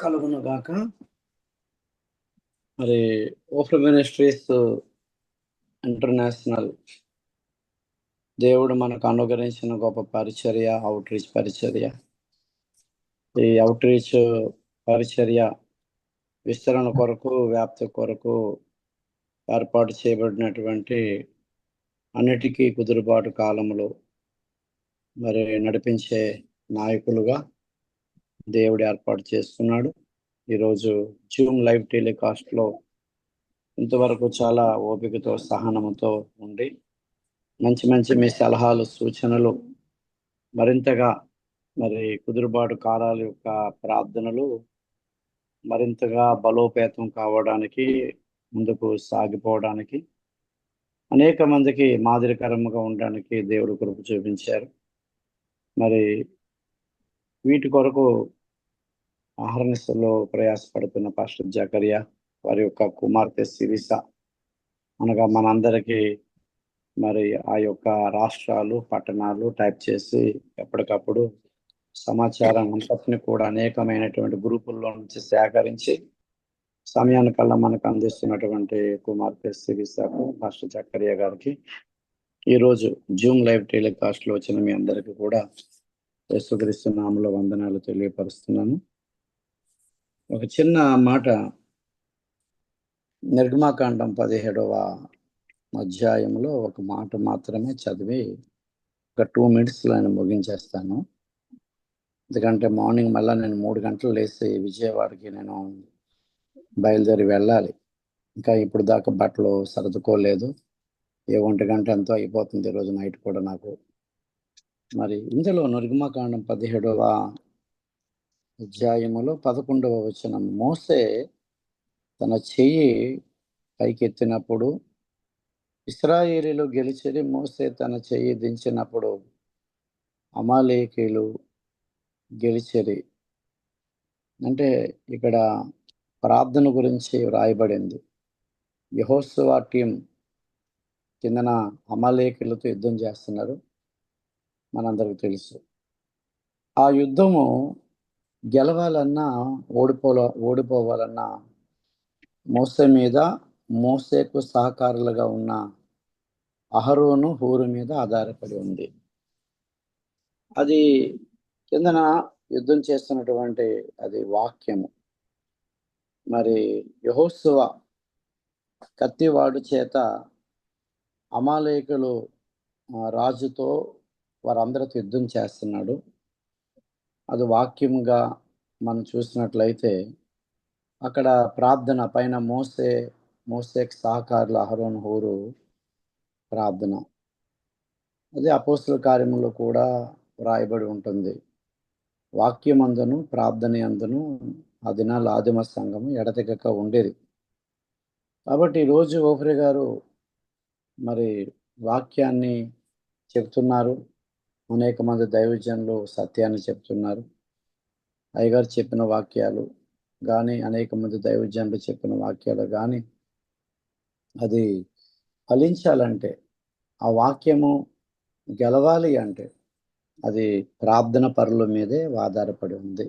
కలుగును గాక మరి ఓఫర్ మినిస్ట్రీస్ ఇంటర్నేషనల్ దేవుడు మనకు అనుగ్రహించిన గొప్ప పరిచర్య అవుట్ రీచ్ పరిచర్య. ఈ అవుట్ రీచ్ పరిచర్య విస్తరణ కొరకు వ్యాప్తి కొరకు ఏర్పాటు చేయబడినటువంటి అన్నిటికీ కుదురుబాటు కాలంలో మరి నడిపించే నాయకులుగా దేవుడు ఏర్పాటు చేస్తున్నాడు. ఈరోజు జూమ్ లైవ్ టెలికాస్ట్లో ఇంతవరకు చాలా ఓపికతో సహనముతో ఉండి మంచి మంచి మీ సలహాలు సూచనలు మరింతగా మరి కుదురుబాటు కారాల యొక్క ప్రార్థనలు మరింతగా బలోపేతం కావడానికి ముందుకు సాగిపోవడానికి అనేక మందికి మాదిరికరంగా ఉండడానికి దేవుడు కృప చూపించారు. మరి వీటి కొరకు ఆహరణిస్తలో ప్రయాసపడుతున్న పాస్టర్ జకరియా వారి యొక్క కుమార్తె సిరిస. అనగా మనందరికీ మరి ఆ యొక్క రాష్ట్రాలు పట్టణాలు టైప్ చేసి ఎప్పటికప్పుడు సమాచారం అంతటిని కూడా అనేకమైనటువంటి గ్రూపుల్లో నుంచి సేకరించి సమయానికల్లా మనకు అందిస్తున్నటువంటి కుమార్తె సిరిసకు పాస్టర్ జకరియా గారికి ఈరోజు జూమ్ లైవ్ టెలికాస్ట్లో వచ్చిన మీ అందరికీ కూడా యేసుక్రీస్తు నామలో వందనాలు తెలియపరుస్తున్నాను. ఒక చిన్న మాట నిర్గమాకాండం పదిహేడవ అధ్యాయంలో ఒక మాట మాత్రమే చదివి ఒక టూ మినిట్స్లో నేను ముగించేస్తాను. ఎందుకంటే మార్నింగ్ మళ్ళీ నేను మూడు గంటలు లేచి విజయవాడకి నేను బయలుదేరి వెళ్ళాలి. ఇంకా ఇప్పుడు దాకా బట్టలు సర్దుకోలేదు. ఏ ఒంటి గంట ఎంతో అయిపోతుంది ఈరోజు నైట్ కూడా నాకు. మరి ఇందులో నిర్గమాకాండం పదిహేడవ అధ్యాయములో పదకొండవ వచనం. మోసే తన చెయ్యి పైకెత్తినప్పుడు ఇస్రాయేలీలు గెలిచిరి మోసే తన చెయ్యి దించినప్పుడు అమాలేకీలు గెలిచిరి. అంటే ఇక్కడ ప్రార్థన గురించి వ్రాయబడింది. యహోత్సవ టీం కిందన అమాలేకులతో యుద్ధం చేస్తున్నారు. మనందరికి తెలుసు. ఆ యుద్ధము గెలవాలన్నా ఓడిపోల ఓడిపోవాలన్నా మోసే మీద మోసేకు సహకారులుగా ఉన్న అహరోను హూరు మీద ఆధారపడి ఉంది. అది కిందన యుద్ధం చేస్తున్నటువంటి అది వాక్యము. మరి యహోత్సవ కత్తివాడు చేత అమాలేకులు రాజుతో వారందరితో యుద్ధం చేస్తున్నాడు. అది వాక్యంగా మనం చూసినట్లయితే అక్కడ ప్రార్థన పైన మోసే మోసేక్ సహకారులు అహరోన్ హోరు ప్రార్థన. అదే అపోస్తుల కార్యములో కూడా వ్రాయబడి ఉంటుంది. వాక్యమందును ప్రార్థన అందును ఆ దినాల ఆదిమ సంఘము ఎడతెగక ఉండేది. కాబట్టి ఈరోజు ఓఫరి గారు మరి వాక్యాన్ని చెబుతున్నారు. అనేక మంది దైవజనులు సత్యాన్ని చెప్తున్నారు. అయ్యగారు చెప్పిన వాక్యాలు కానీ అనేక మంది దైవజనులు చెప్పిన వాక్యాలు కానీ అది ఫలించాలంటే ఆ వాక్యము గెలవాలి అంటే అది ప్రార్థన పరుల మీదే ఆధారపడి ఉంది.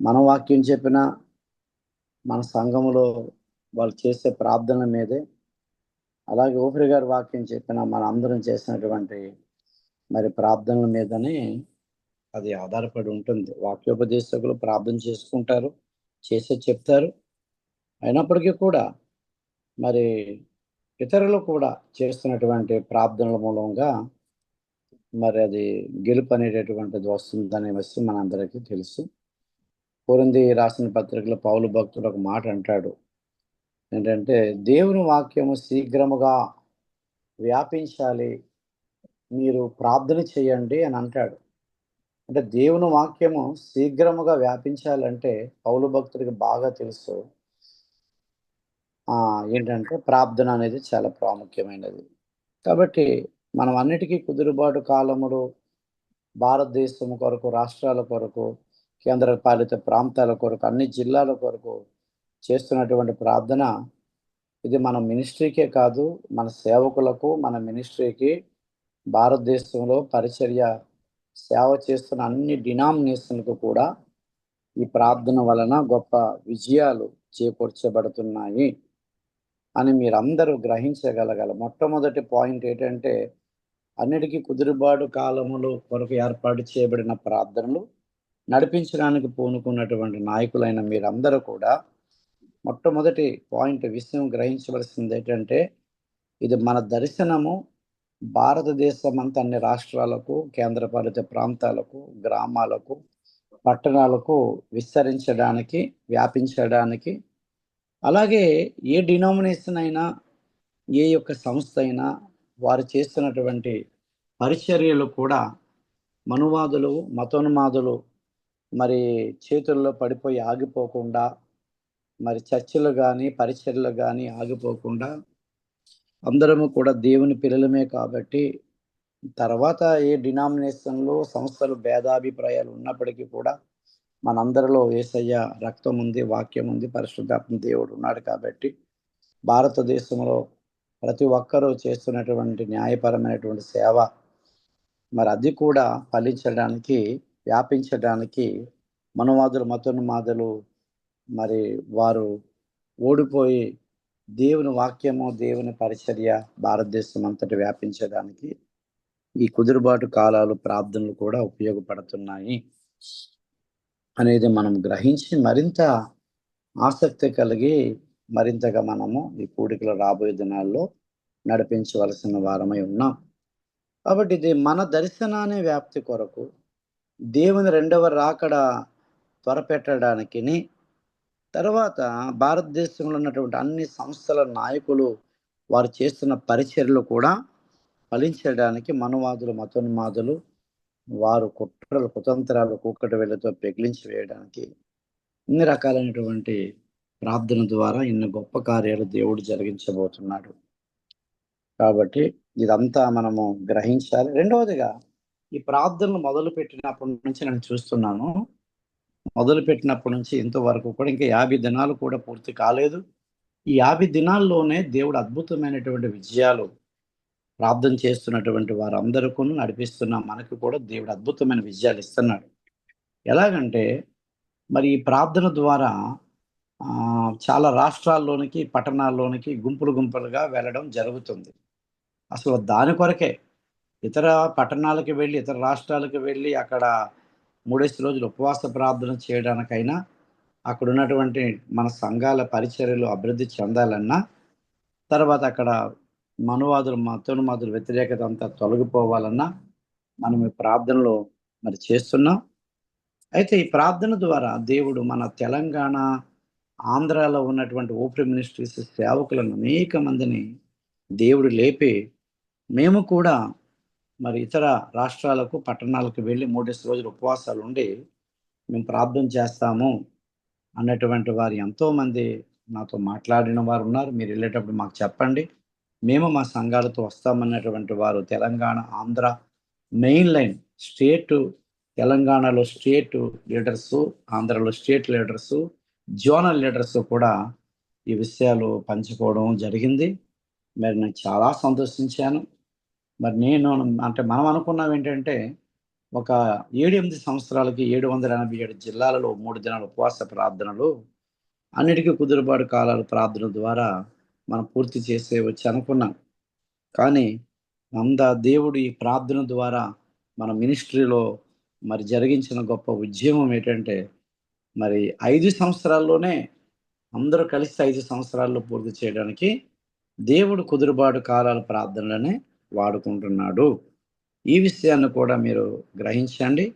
మన వాక్యం చెప్పిన మన సంఘములో వాళ్ళు చేసే ప్రార్థన మీదే అలాగే ఊపిరి గారి వాక్యం చెప్పిన మన అందరం చేసినటువంటి మరి ప్రార్థనల మీదనే అది ఆధారపడి ఉంటుంది. వాక్యోపదేశకులు ప్రార్థన చేసుకుంటారు చేసే చెప్తారు. అయినప్పటికీ కూడా మరి ఇతరులు కూడా చేస్తున్నటువంటి ప్రార్థనల మూలంగా మరి అది గెలుపు అనేటటువంటిది వస్తుందనే విషయం మనందరికీ తెలుసు. పూరింది రాసిన పత్రికలో పౌలు భక్తుడు ఒక మాట అంటాడు. ఏంటంటే దేవుని వాక్యము శీఘ్రముగా వ్యాపించాలి మీరు ప్రార్థన చేయండి అని అంటాడు. అంటే దేవుని వాక్యము శీఘ్రముగా వ్యాపించాలంటే పౌలు భక్తుడికి బాగా తెలుసు. ఏంటంటే ప్రార్థన అనేది చాలా ప్రాముఖ్యమైనది. కాబట్టి మనం అన్నిటికీ కుదురుబాటు కాలములు భారతదేశం కొరకు రాష్ట్రాల కొరకు కేంద్ర పాలిత ప్రాంతాల కొరకు అన్ని జిల్లాల కొరకు చేస్తున్నటువంటి ప్రార్థన ఇది మన మినిస్ట్రీకే కాదు మన సేవకులకు మన మినిస్ట్రీకి భారతదేశంలో పరిచర్య సేవ చేస్తున్న అన్ని డినామినేషన్లకు కూడా ఈ ప్రార్థన వలన గొప్ప విజయాలు చేకూర్చబడుతున్నాయి అని మీరందరూ గ్రహించగలగల. మొట్టమొదటి పాయింట్ ఏంటంటే అన్నిటికీ కుదురుబాటు కాలములు కొరకు ఏర్పాటు చేయబడిన ప్రార్థనలు నడిపించడానికి పూనుకున్నటువంటి నాయకులైన మీరందరూ కూడా మొట్టమొదటి పాయింట్ విషయం గ్రహించవలసింది ఏంటంటే ఇది మన దర్శనము భారతదేశం అంతా అన్ని రాష్ట్రాలకు కేంద్రపాలిత ప్రాంతాలకు గ్రామాలకు పట్టణాలకు విస్తరించడానికి వ్యాపించడానికి అలాగే ఏ డినామినేషన్ అయినా ఏ యొక్క సంస్థ అయినా వారు చేస్తున్నటువంటి పరిచర్యలు కూడా మనువాదులు మతోన్మాదులు మరి చేతుల్లో పడిపోయి ఆగిపోకుండా మరి చర్చలు కానీ పరిచర్లు కానీ ఆగిపోకుండా అందరము కూడా దేవుని పిల్లలమే కాబట్టి తర్వాత ఏ డినామినేషన్లో సంస్థలు భేదాభిప్రాయాలు ఉన్నప్పటికీ కూడా మనందరిలో ఏసయ్య రక్తం ఉంది వాక్యం ఉంది పరిశుద్ధాత్మ దేవుడు ఉన్నాడు కాబట్టి భారతదేశంలో ప్రతి ఒక్కరూ చేస్తున్నటువంటి న్యాయపరమైనటువంటి సేవ మరి అది కూడా ఫలించడానికి వ్యాపించడానికి మనవాదులు మతోన్మాదులు మరి వారు ఓడిపోయి దేవుని వాక్యము దేవుని పరిచర్య భారతదేశం అంతటి వ్యాపించడానికి ఈ కుదురుబాటు కాలాలు ప్రార్థనలు కూడా ఉపయోగపడుతున్నాయి అనేది మనం గ్రహించి మరింత ఆసక్తి కలిగి మరింతగా మనము ఈ కూడికలు రాబోయే దినాల్లో నడిపించవలసిన వారమై ఉన్నాం. కాబట్టి ఇది మన దర్శనాన్ని వ్యాప్తి కొరకు దేవుని రెండవ రాకడ త్వరపెట్టడానికి తర్వాత భారతదేశంలో ఉన్నటువంటి అన్ని సంస్థల నాయకులు వారు చేస్తున్న పరిచర్లు కూడా ఫలించడానికి మనువాదులు మతోన్మాదులు వారు కుట్రలు కుతంత్రాలు కూకటి వెళ్ళతో పెగిలించి వేయడానికి ఇన్ని రకాలైనటువంటి ప్రార్థన ద్వారా ఇన్ని గొప్ప కార్యాలు దేవుడు జరిగించబోతున్నాడు. కాబట్టి ఇదంతా మనము గ్రహించాలి. రెండవదిగా ఈ ప్రార్థనలు మొదలు పెట్టినప్పటి నుంచి నేను చూస్తున్నాను. మొదలుపెట్టినప్పటి నుంచి ఇంతవరకు కూడా ఇంకా యాభై దినాలు కూడా పూర్తి కాలేదు. ఈ యాభై దినాల్లోనే దేవుడు అద్భుతమైనటువంటి విజయాలు ప్రార్థన చేస్తున్నటువంటి వారందరికీ నడిపిస్తున్న మనకు కూడా దేవుడు అద్భుతమైన విజయాలు ఇస్తున్నాడు. ఎలాగంటే మరి ఈ ప్రార్థన ద్వారా చాలా రాష్ట్రాల్లోనికి పట్టణాల్లోనికి గుంపులు గుంపులుగా వెళ్ళడం జరుగుతుంది. అసలు దాని కొరకే ఇతర పట్టణాలకు వెళ్ళి ఇతర రాష్ట్రాలకు వెళ్ళి అక్కడ మూడేసి రోజులు ఉపవాస ప్రార్థన చేయడానికైనా అక్కడ ఉన్నటువంటి మన సంఘాల పరిచర్యలు అభివృద్ధి చెందాలన్నా తర్వాత అక్కడ మనువాదులు మతోన్మాదుల వ్యతిరేకత అంతా తొలగిపోవాలన్నా మనం ఈ ప్రార్థనలో మరి చేస్తున్నాం. అయితే ఈ ప్రార్థన ద్వారా దేవుడు మన తెలంగాణ ఆంధ్రాలో ఉన్నటువంటి ఓపెన్ మినిస్ట్రీస్ సేవకులను అనేక మందిని దేవుడు లేపి మేము కూడా మరి ఇతర రాష్ట్రాలకు పట్టణాలకు వెళ్ళి మూడేసి రోజులు ఉపవాసాలు ఉండి మేము ప్రార్థన చేస్తాము అన్నటువంటి వారు ఎంతోమంది నాతో మాట్లాడిన వారు ఉన్నారు. మీరు వెళ్ళేటప్పుడు మాకు చెప్పండి. మేము మా సంఘాలతో వస్తామన్నటువంటి వారు Telangana Andhra main line state తెలంగాణలో స్టేట్ లీడర్సు ఆంధ్రలో స్టేట్ లీడర్స్ జోనల్ లీడర్స్ కూడా ఈ విషయాలు పంచుకోవడం జరిగింది. మరి నేను చాలా సంతోషించాను. మరి నేను అంటే మనం అనుకున్నాం ఏంటంటే ఒక ఏడు ఎనిమిది సంవత్సరాలకి ఏడు వందల ఎనభై ఏడు జిల్లాలలో మూడు దినాల ఉపవాస ప్రార్థనలు అన్నిటికీ కుదురుబాటు కాలాల ప్రార్థన ద్వారా మనం పూర్తి చేసే వచ్చి అనుకున్నాం. కానీ అంద దేవుడు ఈ ప్రార్థన ద్వారా మన మినిస్ట్రీలో మరి జరిగించిన గొప్ప ఉద్యమం ఏంటంటే మరి ఐదు సంవత్సరాల్లోనే అందరూ కలిసి ఐదు సంవత్సరాల్లో పూర్తి చేయడానికి దేవుడు కుదురుబాటు కాలాల ప్రార్థనలనే వాడుకుంటున్నాడు. ఈ విషయాన్ని కూడా మీరు గ్రహించండి.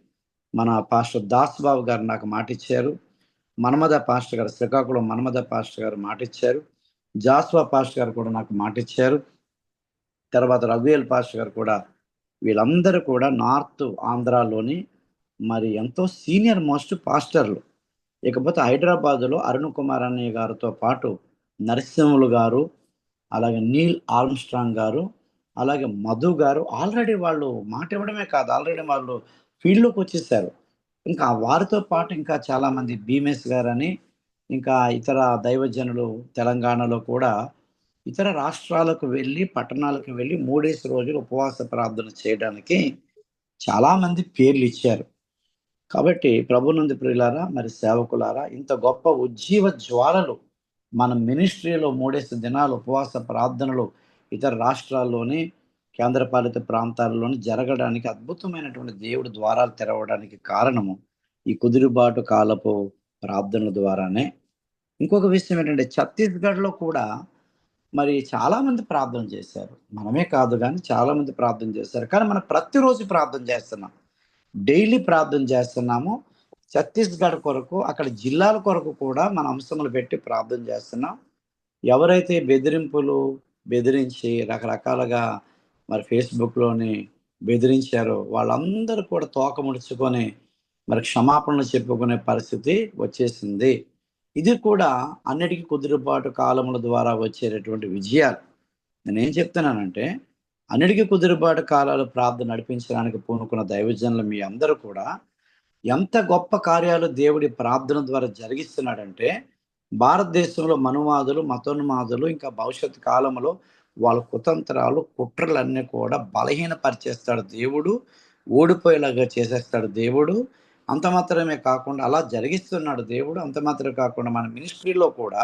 మన పాస్టర్ దాస్ బాబు గారు నాకు మాట ఇచ్చారు మన్మద పాస్టర్ గారు శ్రీకాకుళం మన్మద పాస్టర్ గారు మాట ఇచ్చారు జాస్వా పాస్టర్ గారు కూడా నాకు మాట ఇచ్చారు తర్వాత రఘువేల్ పాస్టర్ గారు కూడా వీళ్ళందరూ కూడా నార్త్ ఆంధ్రాలోని మరి ఎంతో సీనియర్ మోస్ట్ పాస్టర్లు. ఇకపోతే హైదరాబాదులో అరుణ్ కుమార్ అన్నయ్య గారితో పాటు నరసింహులు గారు అలాగే నీల్ ఆర్మ్స్ట్రాంగ్ గారు అలాగే మధు గారు ఆల్రెడీ వాళ్ళు మాట ఇవ్వడమే కాదు ఆల్రెడీ వాళ్ళు ఫీల్డ్లోకి వచ్చేసారు. ఇంకా వారితో పాటు ఇంకా చాలామంది భీమేష్ గారని ఇంకా ఇతర దైవజనులు తెలంగాణలో కూడా ఇతర రాష్ట్రాలకు వెళ్ళి పట్టణాలకు వెళ్ళి మూడేసి రోజులు ఉపవాస ప్రార్థన చేయడానికి చాలామంది పేర్లు ఇచ్చారు. కాబట్టి ప్రభునంది ప్రియులారా మరి సేవకులారా ఇంత గొప్ప ఉజ్జీవ జ్వాలలు మన మినిస్ట్రీలో మూడేసి దినాలు ఉపవాస ప్రార్థనలు ఇతర రాష్ట్రాల్లోని కేంద్రపాలిత ప్రాంతాల్లోని జరగడానికి అద్భుతమైనటువంటి దేవుడి ద్వారాలు తెరవడానికి కారణము ఈ కుదురుబాటు కాలపు ప్రార్థనల ద్వారానే. ఇంకొక విషయం ఏంటంటే ఛత్తీస్గఢ్లో కూడా మరి చాలామంది ప్రార్థన చేశారు. మనమే కాదు కానీ చాలామంది ప్రార్థన చేశారు. కానీ మనం ప్రతిరోజు ప్రార్థన చేస్తున్నాం. డైలీ ప్రార్థన చేస్తున్నాము. ఛత్తీస్గఢ్ కొరకు అక్కడ జిల్లాల కొరకు కూడా మన అంశములు పెట్టి ప్రార్థన చేస్తున్నాం. ఎవరైతే బెదిరింపులు బెదిరించి రకరకాలుగా మరి ఫేస్బుక్లోని బెదిరించారు. వాళ్ళందరూ కూడా తోక ముడుచుకొని మరి క్షమాపణలు చెప్పుకునే పరిస్థితి వచ్చేసింది. ఇది కూడా అన్నిటికీ కుదురుబాటు కాలముల ద్వారా వచ్చేటటువంటి విజయాలు. నేను ఏం చెప్తున్నానంటే అన్నిటికీ కుదురుబాటు కాలాలు ప్రార్థన నడిపించడానికి పూనుకున్న దైవజనులు మీ అందరూ కూడా ఎంత గొప్ప కార్యాలు దేవుడి ప్రార్థన ద్వారా జరిగిస్తున్నాడంటే భారతదేశంలో మనువాదులు మతోన్మాదులు ఇంకా భవిష్యత్ కాలంలో వాళ్ళ కుతంత్రాలు కుట్రలన్నీ కూడా బలహీనపరిచేస్తాడు దేవుడు ఓడిపోయేలాగా చేసేస్తాడు దేవుడు. అంత మాత్రమే కాకుండా అలా జరిగిస్తున్నాడు దేవుడు. అంత మాత్రమే కాకుండా మన మినిస్ట్రీలో కూడా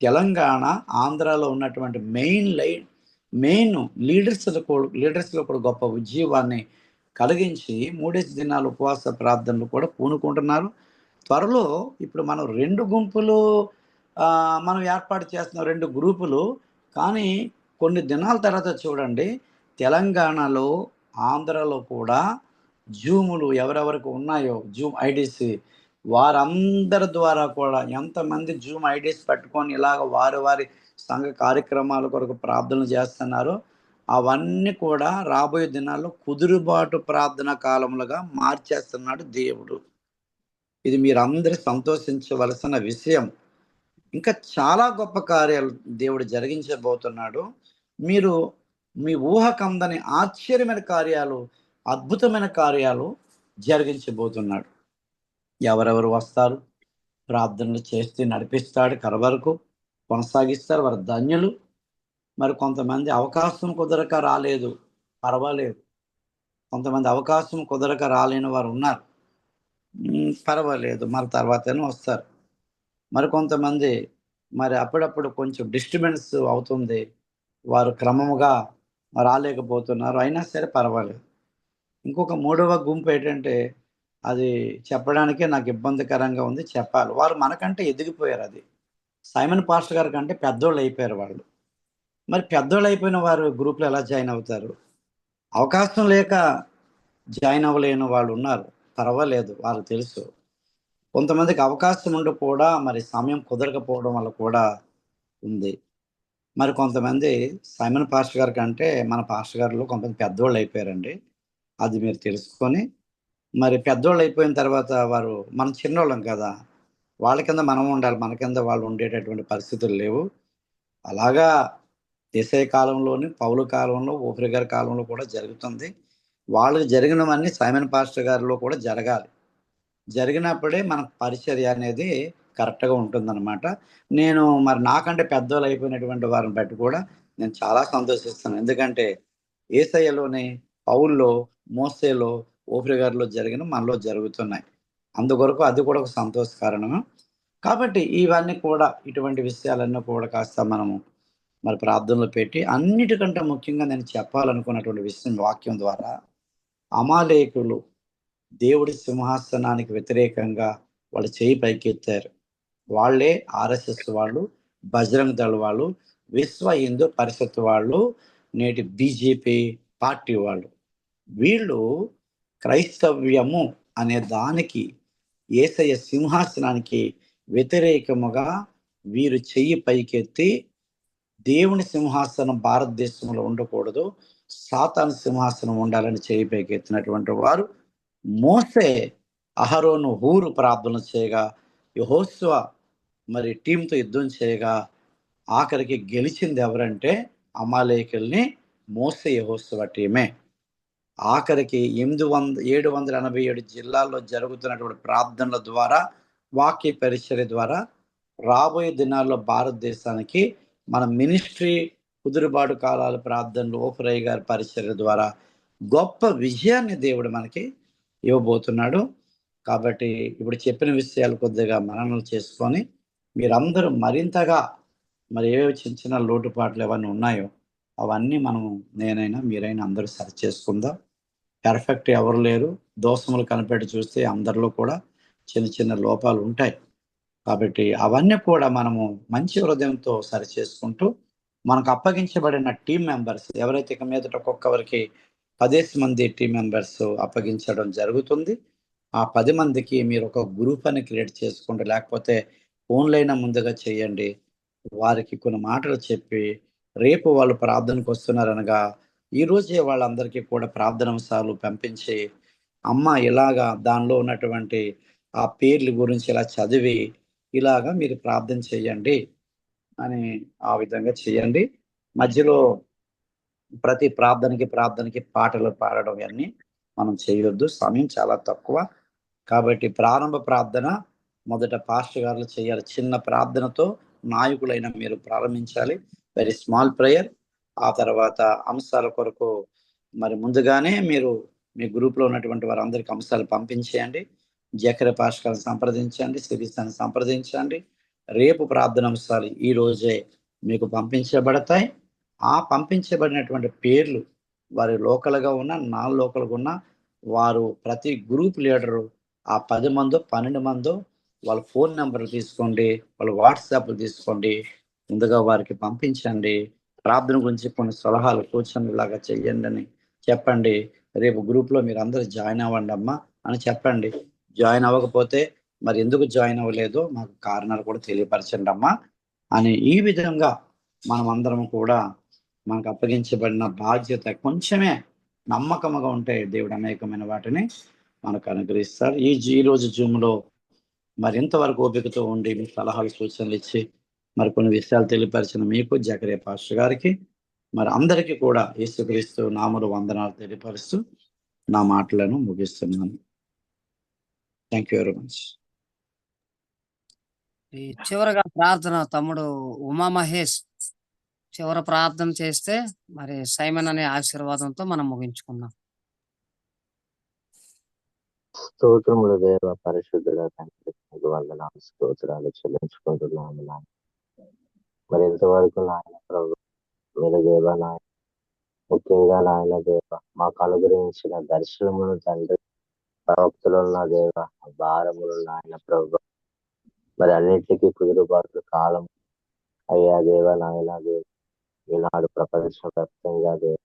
తెలంగాణ ఆంధ్రాలో ఉన్నటువంటి మెయిన్ లైన్ మెయిన్ లీడర్స్ లీడర్స్లో కూడా గొప్ప ఉద్యోగాన్ని కలిగించి మూడేసి దినాలు ఉపవాస ప్రార్థనలు కూడా పూనుకుంటున్నారు. త్వరలో ఇప్పుడు మనం రెండు గుంపులు మనం ఏర్పాటు చేస్తున్న రెండు గ్రూపులు కానీ కొన్ని దినాల తర్వాత చూడండి తెలంగాణలో ఆంధ్రలో కూడా జూములు ఎవరెవరికి ఉన్నాయో జూమ్ ఐడీస్ వారందరి ద్వారా కూడా ఎంతమంది జూమ్ ఐడీస్ పెట్టుకొని ఇలాగ వారి వారి సంఘ కార్యక్రమాల కొరకు ప్రార్థనలు చేస్తున్నారో అవన్నీ కూడా రాబోయే దినాల్లో కుదురుబాటు ప్రార్థన కాలములుగా మార్చేస్తున్నాడు దేవుడు. ఇది మీరందరూ సంతోషించవలసిన విషయం. ఇంకా చాలా గొప్ప కార్యాలు దేవుడు జరిగించబోతున్నాడు. మీరు మీ ఊహకందని ఆశ్చర్యమైన కార్యాలు అద్భుతమైన కార్యాలు జరిగించబోతున్నాడు. ఎవరెవరు వస్తారు? ప్రార్థనలు చేస్తే నడిపిస్తాడు కరవరకు కొనసాగిస్తారు. వారి ధన్యులు. మరి కొంతమంది అవకాశం కుదరక రాలేదు. పర్వాలేదు. కొంతమంది అవకాశం కుదరక రాలేని వారు ఉన్నారు. పర్వాలేదు. మరి తర్వాతనే వస్తారు. మరి కొంతమంది మరి అప్పుడప్పుడు కొంచెం డిస్టర్బెన్స్ అవుతుంది. వారు క్రమముగా రాలేకపోతున్నారు. అయినా సరే పర్వాలేదు. ఇంకొక మూడవ గుంపు ఏంటంటే అది చెప్పడానికే నాకు ఇబ్బందికరంగా ఉంది. చెప్పాలి. వారు మనకంటే ఎదిగిపోయారు అది. సైమన్ పాస్టర్ గారి కంటే పెద్దోళ్ళు అయిపోయారు వాళ్ళు. మరి పెద్దోళ్ళు అయిపోయిన వారు గ్రూప్లో ఎలా జాయిన్ అవుతారు? అవకాశం లేక జాయిన్ అవ్వలేని వాళ్ళు ఉన్నారు. పర్వాలేదు. వాళ్ళు తెలుసు. కొంతమందికి అవకాశం ఉండి కూడా మరి సమయం కుదరకపోవడం వల్ల కూడా ఉంది. మరి కొంతమంది సైమన్ పాస్టర్ గారి కంటే మన పాస్టర్ గారిలో కొంతమంది పెద్దోళ్ళు అయిపోయారండి. అది మీరు తెలుసుకొని మరి పెద్దోళ్ళు అయిపోయిన తర్వాత వారు మనం చిన్నోళ్ళం కదా వాళ్ళ కింద మనం ఉండాలి మన కింద వాళ్ళు ఉండేటటువంటి పరిస్థితులు లేవు. అలాగా దేశాయ కాలంలోని పౌలు కాలంలో ఊపిరి గారి కాలంలో కూడా జరుగుతుంది. వాళ్ళకి జరిగినవన్నీ సైమన్ పాస్టర్ గారిలో కూడా జరగాలి. జరిగినప్పుడే మన పరిచర్య అనేది కరెక్ట్గా ఉంటుందన్నమాట. నేను మరి నాకంటే పెద్దోళ్ళు అయిపోయినటువంటి వారిని బట్టి కూడా నేను చాలా సంతోషిస్తాను ఎందుకంటే ఏసయ్యలోని పౌల్లో మోసేలో ఊపిరి జరిగిన మనలో జరుగుతున్నాయి. అందుకొరకు అది కూడా ఒక సంతోష కారణము కాబట్టి ఇవన్నీ కూడా ఇటువంటి విషయాలన్నీ కూడా కాస్త మనము మరి ప్రార్థనలు పెట్టి అన్నిటికంటే ముఖ్యంగా నేను చెప్పాలనుకున్నటువంటి విషయం వాక్యం ద్వారా అమాలేకులు దేవుడి సింహాసనానికి వ్యతిరేకంగా వాళ్ళు చేయి పైకెత్తారు. వాళ్ళే ఆర్ఎస్ఎస్ వాళ్ళు బజరంగ్ దళ్ వాళ్ళు విశ్వ హిందూ పరిషత్ వాళ్ళు నేటి బీజేపీ పార్టీ వాళ్ళు. వీళ్ళు క్రైస్తవ్యము అనే దానికి ఏసయ్య సింహాసనానికి వ్యతిరేకముగా వీరు చెయ్యి పైకెత్తి దేవుని సింహాసనం భారతదేశంలో ఉండకూడదు సాతాను సింహాసనం ఉండాలని చేయి పైకెత్తినటువంటి వారు మోసే అహరోను హూరు ప్రార్థన చేయగా యహోస్వ మరి టీంతో యుద్ధం చేయగా ఆఖరికి గెలిచింది ఎవరంటే అమాలేకుల్ని మోసే యహోస్వ టీమే. ఆఖరికి ఎనిమిది వంద ఏడు వందల ఎనభై ఏడు జిల్లాల్లో జరుగుతున్నటువంటి ప్రార్థనల ద్వారా వాక్య పరిచర్య ద్వారా రాబోయే దినాల్లో భారతదేశానికి మన మినిస్ట్రీ కుదురుబాటు కాలాల ప్రార్థనలు ఓఫరయ్య గారి పరిచర్య ద్వారా గొప్ప విజయాన్ని దేవుడు మనకి ఇవ్వబోతున్నాడు. కాబట్టి ఇప్పుడు చెప్పిన విషయాలు కొద్దిగా మననలు చేసుకొని మీరందరూ మరింతగా మరి ఏవేవి చిన్న చిన్న లోటుపాట్లు ఏవన్నీ ఉన్నాయో అవన్నీ మనం నేనైనా మీరైనా అందరూ సరి చేసుకుందాం. పర్ఫెక్ట్ ఎవరు లేరు. దోషములు కనిపెట్టి చూస్తే అందరిలో కూడా చిన్న చిన్న లోపాలు ఉంటాయి. కాబట్టి అవన్నీ కూడా మనము మంచి హృదయంతో సరి చేసుకుంటూ మనకు అప్పగించబడిన టీం మెంబర్స్ ఎవరైతే ఇక మీదట ఒక్కొక్కరికి పదేసి మంది టీం మెంబర్స్ అప్పగించడం జరుగుతుంది. ఆ పది మందికి మీరు ఒక గ్రూప్ అని క్రియేట్ చేసుకోండి. లేకపోతే ఫోన్లైనా ముందుగా చేయండి. వారికి కొన్ని మాటలు చెప్పి రేపు వాళ్ళు ప్రార్థనకు వస్తున్నారనగా ఈరోజే వాళ్ళందరికీ కూడా ప్రార్థనాంశాలు పంపించి అమ్మ ఇలాగా దానిలో ఉన్నటువంటి ఆ పేర్ల గురించి ఇలా చదివి ఇలాగా మీరు ప్రార్థన చేయండి అని ఆ విధంగా చేయండి. మధ్యలో ప్రతి ప్రార్థనకి ప్రార్థనకి పాటలు పాడడం ఇవన్నీ మనం చేయొద్దు. సమయం చాలా తక్కువ. కాబట్టి ప్రారంభ ప్రార్థన మొదట పాస్టర్ గారు చేయాలి. చిన్న ప్రార్థనతో నాయకులైన మీరు ప్రారంభించాలి. వెరీ స్మాల్ ప్రేయర్ ఆ తర్వాత అంశాల కొరకు మరి ముందుగానే మీరు మీ గ్రూప్లో ఉన్నటువంటి వారందరికీ అంశాలు పంపించేయండి. జకర పాష్కాలను సంప్రదించండి. సిరిస్తాన్ని సంప్రదించండి. రేపు ప్రార్థన అంశాలు ఈ రోజే మీకు పంపించబడతాయి. ఆ పంపించబడినటువంటి పేర్లు వారి లోకల్గా ఉన్న నా లోకల్గా ఉన్న వారు ప్రతి గ్రూప్ లీడరు ఆ పది మందో పన్నెండు మందో వాళ్ళ ఫోన్ నెంబర్లు తీసుకోండి వాళ్ళ వాట్సాప్లు తీసుకోండి ముందుగా వారికి పంపించండి ప్రార్థన గురించి కొన్ని సలహాలు సూచనలు లాగా చెయ్యండి అని చెప్పండి. రేపు గ్రూప్లో మీరు అందరూ జాయిన్ అవ్వండి అమ్మా అని చెప్పండి. జాయిన్ అవ్వకపోతే మరి ఎందుకు జాయిన్ అవ్వలేదో? మాకు కారణాలు కూడా తెలియపరచండి అమ్మా అని ఈ విధంగా మనం అందరం కూడా మనకు అప్పగించబడిన బాధ్యత కొంచెమే నమ్మకముగా ఉంటే దేవుడు అనేకమైన వాటిని మనకు అనుగ్రహిస్తారు. ఈ ఈరోజు రోజు జూమ్లో మరి ఇంతవరకు ఓపికతో ఉండి మీ సలహాలు సూచనలు ఇచ్చి మరి కొన్ని విషయాలు తెలియపరిచిన మీకు జకరే పాస్టర్ గారికి మరి అందరికీ కూడా యేసుక్రీస్తు నామలు వందనాలు తెలియపరుస్తూ నా మాటలను ముగిస్తున్నాను. థ్యాంక్ యూ వెరీ మచ్ చివరగా ప్రార్థన తమ్ముడు ఉమా మహేష్ చివర ప్రార్థన చేస్తే మరి సైమన్ అనే ఆశీర్వాదంతో మనం ముగించుకుందాం. స్తోత్రములు దేవ పరిశుద్ధుడా తండ్రి వందనాలు స్తోత్రాలు చెల్లించుకుంటున్నాము నాయన. మరి ఇంతవరకు నాయన ప్రభు మీరు దేవ నాయన ముఖ్యంగా నాయన దేవ మాకు అనుగ్రహించిన దర్శనమును తండ్రి ప్రవక్తులున్న దేవ భారములు నాయన ప్రభు. మరి అన్నిటికీ కుదురుబాటు కాలం అయ్యా దేవ నాయన దేవ. ఈనాడు ప్రపంచవ్యాప్తంగా దేవ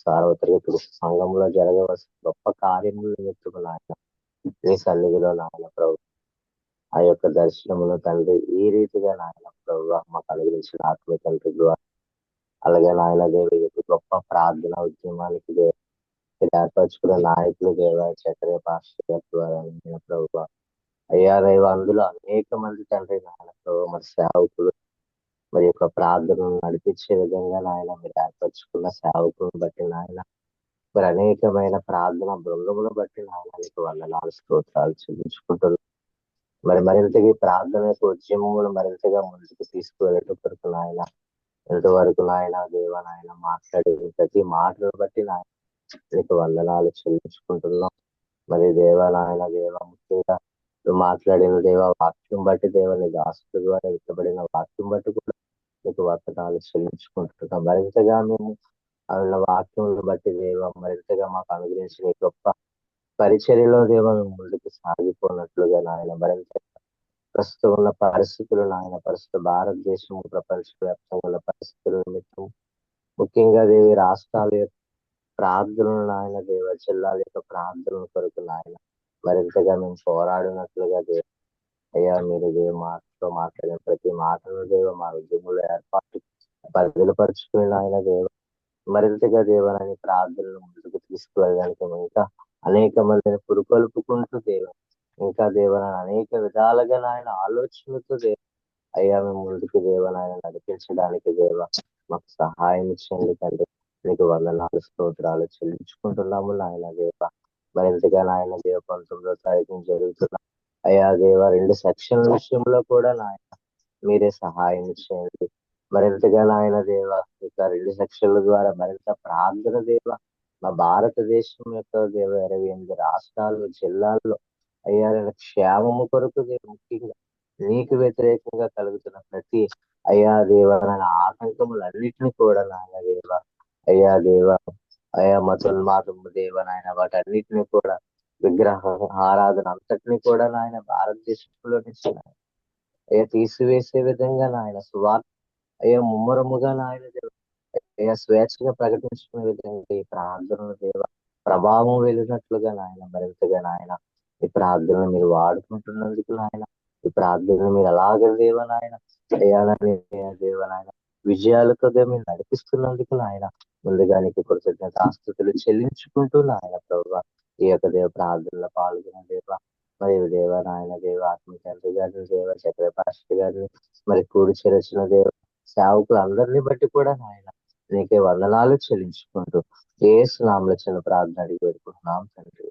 సార్వత్రిక సంఘంలో జరగవలసిన గొప్ప కార్యములు ఎత్తుకు నాయన నీ సన్నిధిలో నాయన ప్రభు. ఆ యొక్క దర్శనములు తండ్రి ఈ రీతిగా నాయన ప్రభు మాకు అనుగ్రహించిన ఆత్మ తండ్రి ద్వారా అలాగే నాయన దేవి యొక్క గొప్ప ప్రార్థన ఉద్యమానికి దేవ ఏర్పరచుకున్న నాయకులు దేవ చక్ర పాస్టర్ ద్వారా నాయన ప్రభు. అయ్యా అందులో అనేక మంది తండ్రి నాయన ప్రభు మరి సేవకులు మరి యొక్క ప్రార్థనలు నడిపించే విధంగా నాయన మీరు ఏర్పరచుకున్న సేవకులను బట్టి నాయన మరి అనేకమైన ప్రార్థన బృందమును బట్టి నాయన నీకు వందనాలు స్తోత్రాలు చెల్లించుకుంటున్నాను మరి మరింతగా ప్రార్థన యొక్క ఉద్యమమును మరింతగా ముందుకు తీసుకువెళ్ళటం కొరకు నాయన ఇంతవరకు నాయన దేవ నాయన మాట్లాడే ప్రతి మాటను బట్టి నాయన నీకు వందనాలు చెల్లించుకుంటున్నాం. మరి దేవ నాయన దేవ ముఖ్యంగా మాట్లాడిన దేవ వాక్యం బట్టి దేవ నీ దాసుల ద్వారా ఇచ్చబడిన వాక్యం బట్టి కూడా నీకు వందనాలు చెల్లించుకుంటున్నాం మరింతగా మేము ఆయన వాక్యం బట్టి దేవ మరింతగా మాకు అనుగ్రహించిన గొప్ప పరిచర్యలో దేవ మేము ముందుకు సాగిపోయినట్లుగా నాయన మరింత ప్రస్తుతం ఉన్న పరిస్థితులు నాయన ప్రస్తుత భారతదేశం ప్రపంచ వ్యాప్తంగా ఉన్న పరిస్థితుల నిమిత్తం ముఖ్యంగా దేవి రాష్ట్రాల యొక్క ప్రార్థనలు నాయన దేవ జిల్లాల యొక్క ప్రార్థనల కొరకు నాయన మరింతగా మేము పోరాడినట్లుగా దేవ అయ్యా మీరు దేవ మాటతో మాట్లాడిన ప్రతి మాటను దేవ మా ఉద్యమంలో ఏర్పాటు బదిలపరుచుకుని ఆయన దేవ. మరింతగా దేవనని ప్రార్థనలు ముందుకు తీసుకువెళ్ళడానికి ఇంకా అనేక మందిని పురుకొల్పుకుంటూ దేవ. ఇంకా దేవనని అనేక విధాలుగా నాయన ఆలోచనతో దేవ. అయ్యా మేము ముందుకు దేవనాయన నడిపించడానికి దేవ మాకు సహాయం ఇచ్చేయండి తండ్రి. నీకు వందనాలు స్తోత్రాలు చెల్లించుకుంటున్నాము నాయన దేవ. మరింతగా నాయన దేవ పంతొమ్మిదో తారీఖు జరుగుతున్న అయ్యా దేవ రెండు సెక్షన్ల విషయంలో కూడా నాయన మీరే సహాయం చేయండి. మరింతగా నాయన దేవ ఇక రెండు సెక్షన్ల ద్వారా మరింత ప్రార్థన దేవ మా భారతదేశం యొక్క దేవ ఇరవై ఎనిమిది రాష్ట్రాలు జిల్లాల్లో అయ్యా నేను క్షేమము కొరకు ముఖ్యంగా నీకు వ్యతిరేకంగా కలుగుతున్న ప్రతి అయ్యా దేవ నాయన ఆటంకములన్నిటిని కూడా నాయన దేవ అయ్యా దేవ అయ్యా మతోన్మాదము దేవ నాయన వాటన్నిటిని కూడా విగ్రహ ఆరాధన. అంతటిని కూడా నాయన భారతదేశంలో నుంచి అయ్యా తీసివేసే విధంగా నాయన సువార్త అయ్యా ముమ్మరముగా నాయన అయ్యా స్వేచ్ఛగా ప్రకటించుకునే విధంగా ఈ ప్రార్థనలు దేవ ప్రభావం వెళ్ళినట్లుగా నాయన మరింతగా నాయన. ఈ ప్రార్థనలు మీరు వాడుకుంటున్నందుకు నాయన ఈ ప్రార్థనలు మీరు అలాగే దేవ నాయన అయ్యాలని దేవ నాయన విజయాలతో మీరు నడిపిస్తున్నందుకు నాయన ముందుగా నీకు కృతజ్ఞత ఆస్తుతులు చెల్లించుకుంటూ నాయన ప్రభావ ఈ యొక్క దేవ ప్రార్థనలో పాల్గొన్న దేవ మరియు దేవ నాయన దేవ ఆత్మ తండ్రి గారిని దేవ చక్రపాష్టి గారిని మరి కూడి చేరచిన దేవ సేవకులు అందరినీ బట్టి కూడా నాయన నీకే వందనాలు చెల్లించుకుంటూ ఏ స్నామల చిన్న ప్రార్థన అడిగి పెట్టుకుంటున్నాం తండ్రి.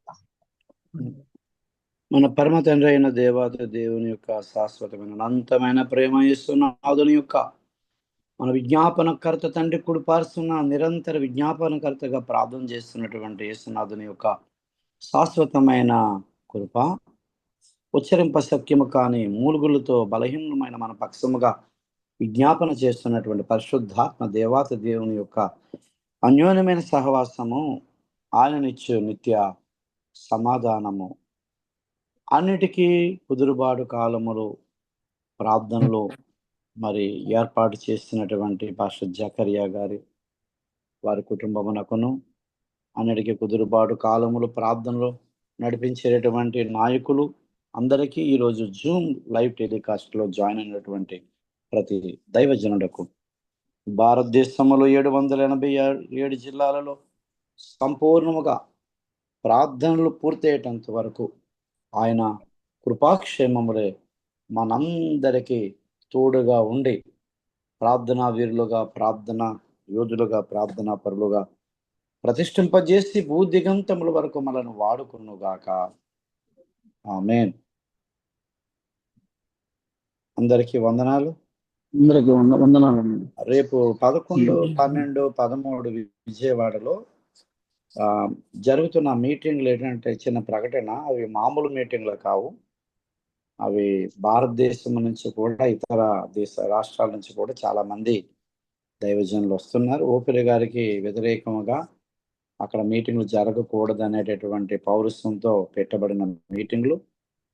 మన పరమ తండ్రి అయిన దేవాత దేవుని యొక్క శాశ్వతమైన అనంతమైన ప్రేమ ఇస్తున్న నాదుని యొక్క మన విజ్ఞాపనకర్త తండ్రి కుడిపారుస్తున్న నిరంతర విజ్ఞాపనకర్తగా ప్రార్థన చేస్తున్నటువంటి యేసునాథుని యొక్క శాశ్వతమైన కృప ఉచ్చరింప సత్యము కాని మూలుగులతో బలహీనమైన మన పక్షముగా విజ్ఞాపన చేస్తున్నటువంటి పరిశుద్ధాత్మ దేవాత దేవుని యొక్క అన్యోన్యమైన సహవాసము ఆయననిచ్చు నిత్య సమాధానము. అన్నిటికీ కుదురుబాటు కాలములు ప్రార్థనలు మరి ఏర్పాటు చేస్తున్నటువంటి పాస్టర్ జకరియా గారి వారి కుటుంబమునకును అన్నిటికీ కుదురుబాటు. కాలములు ప్రార్థనలు నడిపించేటటువంటి నాయకులు అందరికీ ఈరోజు జూమ్ లైవ్ టెలికాస్ట్లో జాయిన్ అయినటువంటి ప్రతి దైవజనులకు. భారతదేశంలో ఏడు వందల ఎనభై ఏడు జిల్లాలలో సంపూర్ణముగా ప్రార్థనలు పూర్తయ్యేటంత వరకు ఆయన కృపాక్షేమములే మనందరికీ తోడుగా ఉండి ప్రార్థనా వీరులుగా ప్రార్థన యోధులుగా ప్రార్థనా పరులుగా ప్రతిష్ఠింపజేసి భూదిగంతముల వరకు మనను వాడుకునుగాక. ఆమెన్. అందరికీ వందనాలు. అందరికి వంద వందనాలండి. రేపు పదకొండు పన్నెండు పదమూడు విజయవాడలో ఆ, జరుగుతున్న మీటింగ్లు ఏంటంటే చిన్న ప్రకటన. అవి మామూలు మీటింగ్లు కావు. అవి భారతదేశం నుంచి కూడా ఇతర దేశ రాష్ట్రాల నుంచి కూడా చాలా మంది దైవజనులు వస్తున్నారు. ఓపిరి గారికి వ్యతిరేకంగా అక్కడ మీటింగ్లు జరగకూడదు అనేటటువంటి పౌరస్వంతో పెట్టబడిన మీటింగ్లు.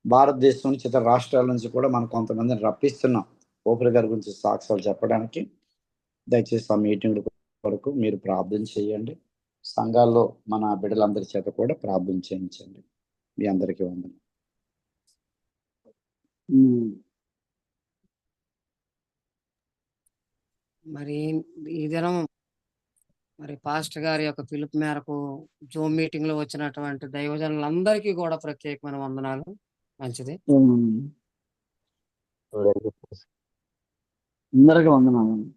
భారతదేశం నుంచి ఇతర రాష్ట్రాల నుంచి కూడా మనం కొంతమందిని రప్పిస్తున్నాం. ఓపెన్ గారి గురించి సాక్ష్యాలు చెప్పడానికి. దయచేసి ఆ మీటింగ్ల కొరకు మీరు ప్రార్థన చేయండి. సంఘాల్లో మన బిడ్డలందరి చేత కూడా ప్రార్థన చేయించండి. మీ అందరికీ వందనం మరి ఈ దినం మరి పాస్టర్ గారి యొక్క పిలుపు మేరకు జూమ్ మీటింగ్లో వచ్చినటువంటి దైవజనులందరికీ కూడా ప్రత్యేకమైన వందనాలు. మంచిది. అందరికి వందనాలు.